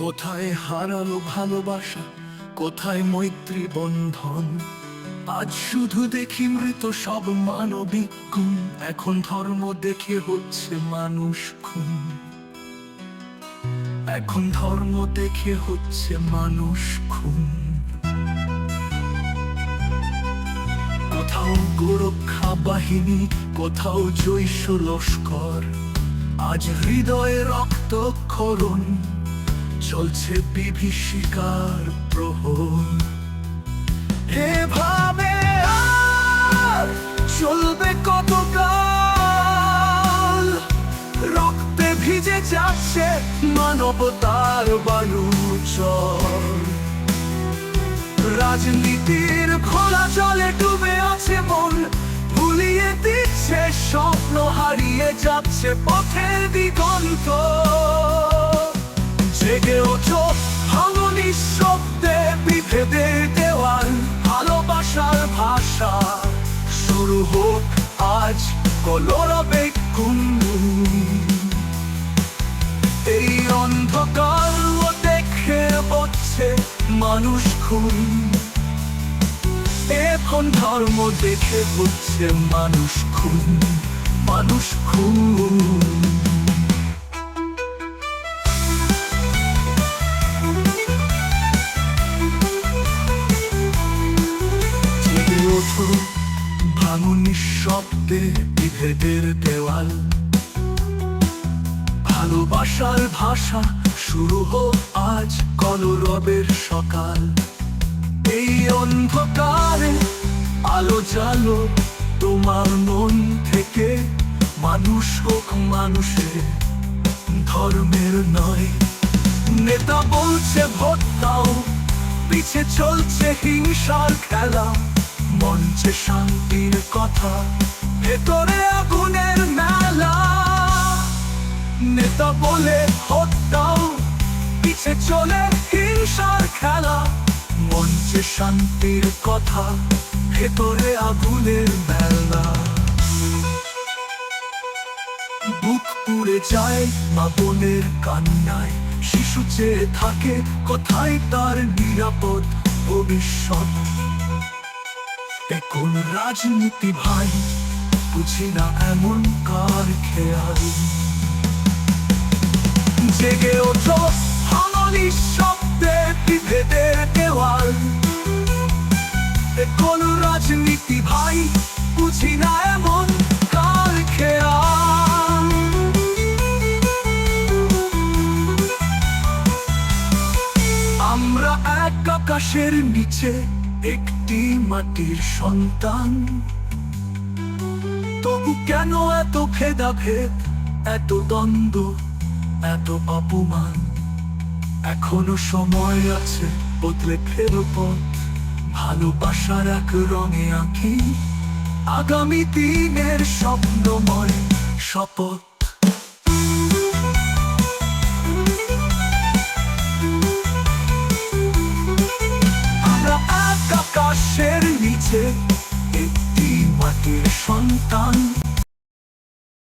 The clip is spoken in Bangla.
কোথায় হারালো ভালোবাসা? কোথায় মৈত্রী বন্ধন? আজ শুধু দেখি মৃত সব মানবিক গুণ। এখন ধর্ম দেখে হচ্ছে মানুষ খুন। এখন ধর্ম দেখে হচ্ছে মানুষ খুন। কোথাও গোরক্ষা বাহিনী, কোথাও জৈশ লস্কর। আজ হৃদয়ে রক্তক্ষরণ চলছে বিভীষিকার প্রহর। এভাবে চলবে কতকাল? রক্তে ভিজে যাচ্ছে মানবতার বালু চল রাজনীতির খোলা জলে ডুবে আছে মন, ভুলিয়ে দিচ্ছে স্বপ্ন, হারিয়ে যাচ্ছে পথের দিগন্ত। কলরবে কুন্ডু এই অন্ধকার দেখে হচ্ছে মানুষ খুন। এখন ধর্ম দেখে হচ্ছে মানুষ খুন। মানুষ খুন। ভাঙুনি শব্দে বিভেদের দেওয়াল। ভালোবাসার ভাষা শুরু হোক আজ কলরবের সকাল। এই অন্ধকারে আলো জালো তোমার মন থেকে, মানুষ হোক মানুষের ধর্মের নয়। নেতা বলছে ভোট দাও পিছে চলছে হিংসার খেলা, মঞ্চে শান্তির কথা। ভেতরে আগুনের মেলা নেতা বলে দাও পিছে চলে হিংসার খেলা। মঞ্চে শান্তির কথা। ভেতরে আগুনের মেলা। বুক পুড়ে যায় মা বোনের কান্নায়। শিশু চেয়ে থাকে কোথায় তার নিরাপদ ভবিষ্যৎ? এ কোন রাজনীতি ভাই, বুঝি না এমন কার খেয়াল। জেগে ওঠো হাঙলি শব্দে বিভেদের দেওয়াল। কোন রাজনীতি ভাই, বুঝি না এমন কার খেয়াল। আমরা এক আকাশের নিচে একটি মাটির সন্তান। তবু কেন এত ভেদাভেদ এত দ্বন্দ্ব, এত অপমান? এখনও সময় আছে বদলে ফেরো পথ, ভালোবাসার এক রঙে আঁকি। আগামী দিনের স্বপ্নময় শপথ।